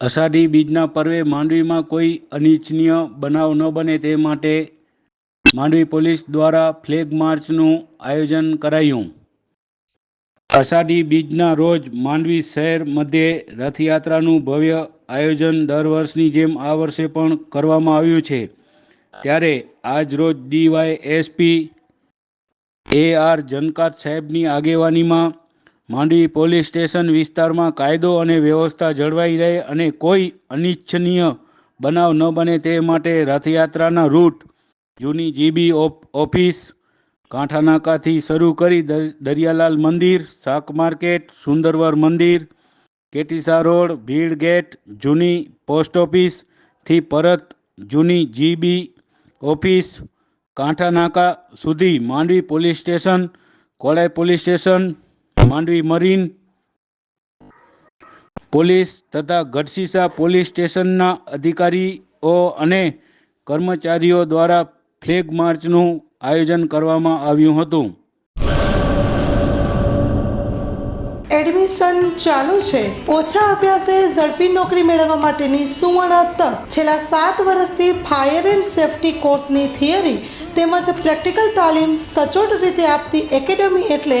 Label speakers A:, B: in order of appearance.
A: અષાઢી બીજના પર્વે માંડવીમાં કોઈ અનિચ્છનીય બનાવ ન બને તે માટે માંડવી પોલીસ દ્વારા ફ્લેગ માર્ચનું આયોજન કરાયું. અષાઢી બીજના રોજ માંડવી શહેર મધ્યે રથયાત્રાનું ભવ્ય આયોજન દર વર્ષની જેમ આ વર્ષે પણ કરવામાં આવ્યું છે. ત્યારે આજ રોજ ડીવાય એસપી એ આર જનકાત સાહેબની આગેવાનીમાં માંડવી પોલીસ સ્ટેશન વિસ્તારમાં કાયદો અને વ્યવસ્થા જળવાઈ રહે અને કોઈ અનિચ્છનીય બનાવ ન બને તે માટે રથયાત્રાના રૂટ જૂની જીબી ઓફ- ઓફિસ કાંઠાનાકાથી શરૂ કરી દર- દરિયાલાલ મંદિર, શાક માર્કેટ, સુંદરવર મંદિર, કેટીસા રોડ, ભીડ ગેટ, જૂની પોસ્ટ ઓફિસથી પરત જૂની જીબી ઓફિસ કાંઠાનાકા સુધી Mandvi police station coli police station Mandvi marine police તથા ગઢસીસા પોલીસ સ્ટેશનના અધિકારીઓ અને કર્મચારીઓ દ્વારા ફ્લેગ માર્ચનું આયોજન કરવામાં આવ્યું હતું.
B: એડમિશન ચાલુ છે. ઓછા અભ્યાસે ઝડપી નોકરી મેળવવા માટેની સુવર્ણ તક. છેલ્લા સાત વર્ષથી ફાયર એન્ડ સેફટી કોર્સની થિયરી તેમજ પ્રેક્ટિકલ તાલીમ સચોટ રીતે આપતી એકેડમી એટલે